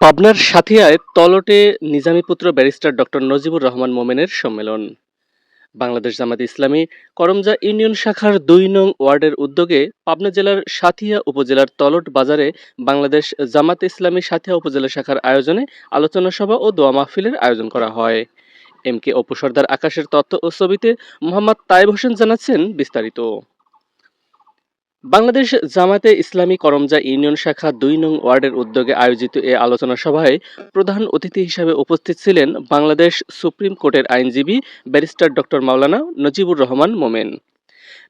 পাবনার সাথিয়ায় তলটে নিজামী পুত্র ব্যারিস্টার ডক্টর নজিবুর রহমান মোমেনের সম্মেলন। বাংলাদেশ জামাত ইসলামী করমজা ইউনিয়ন শাখার দুই নং ওয়ার্ডের উদ্যোগে পাবনা জেলার সাথিয়া উপজেলার তলট বাজারে বাংলাদেশ জামাত ইসলামী সাথিয়া উপজেলা শাখার আয়োজনে আলোচনা সভা ও দোয়া মাহফিলের আয়োজন করা হয়। এম কে অপু সর্দার আকাশের তথ্য ও ছবিতে মোহাম্মদ তাইব হোসেন জানাচ্ছেন বিস্তারিত। বাংলাদেশ জামাতে ইসলামী করমজা ইউনিয়ন শাখা দুই নং ওয়ার্ডের উদ্যোগে আয়োজিত এ আলোচনা সভায় প্রধান অতিথি হিসাবে উপস্থিত ছিলেন বাংলাদেশ সুপ্রিম কোর্টের আইনজীবী ব্যারিস্টার ডক্টর মাওলানা নজিবুর রহমান মোমেন।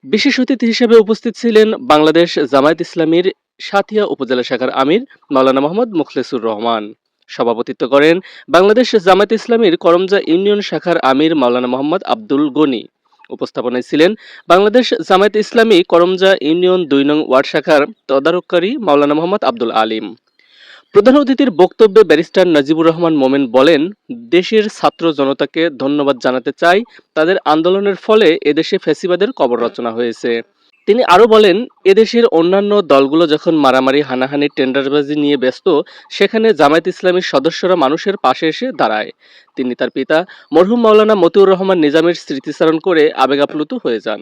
বিশেষ অতিথি হিসেবে উপস্থিত ছিলেন বাংলাদেশ জামায়াত ইসলামীর সাথিয়া উপজেলা শাখার আমির মাওলানা মোহাম্মদ মুখলেসুর রহমান। সভাপতিত্ব করেন বাংলাদেশ জামায়াত ইসলামীর করমজা ইউনিয়ন শাখার আমির মাওলানা মোহাম্মদ আব্দুল গনি। উপস্থাপনায় ছিলেন। বাংলাদেশ জামায়াত ইসলামী করমজা ইউনিয়ন দুই নং ওয়ার্ড শাখার তদারককারী মাওলানা মোহাম্মদ আব্দুল আলিম। প্রধান অতিথির বক্তব্যে ব্যারিস্টার নাজিবুর রহমান মোমেন বলেন, দেশের ছাত্র জনতাকে ধন্যবাদ জানাতে চাই। তাদের আন্দোলনের ফলে এদেশে ফেসিবাদের কবর রচনা হয়েছে। তিনি আরও বলেন, এদেশের অন্যান্য দলগুলো যখন মারামারি, হানাহানি, টেন্ডারবাজি নিয়ে ব্যস্ত, সেখানে জামায়াত ইসলামীর সদস্যরা মানুষের পাশে এসে দাঁড়ায়। তিনি তার পিতা মরহুম মাওলানা মতিউর রহমান নিজামের স্মৃতিচারণ করে আবেগাপ্লুত হয়ে যান।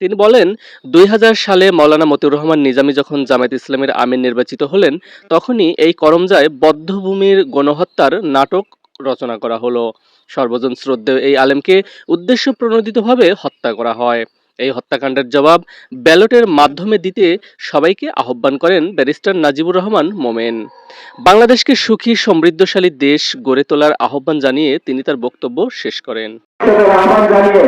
তিনি বলেন, দুই হাজার সালে মৌলানা মতিউর রহমান নিজামী যখন জামায়াত ইসলামের আমির নির্বাচিত হলেন, তখনই এই করমজায় বদ্ধভূমির গণহত্যার নাটক রচনা করা হলো। সর্বজন শ্রদ্ধেয় এই আলেমকে উদ্দেশ্য প্রণোদিতভাবে হত্যা করা হয়। এই হত্যাকাণ্ডের জবাব ব্যালটের মাধ্যমে দিতে সবাইকে আহ্বান করেন ব্যারিস্টার নাজিবুর রহমান মোমেন। বাংলাদেশকে সুখী, সমৃদ্ধশালী দেশ গড়ে তোলার আহ্বান জানিয়ে তিনি তার বক্তব্য শেষ করেন। আহ্বান জানিয়ে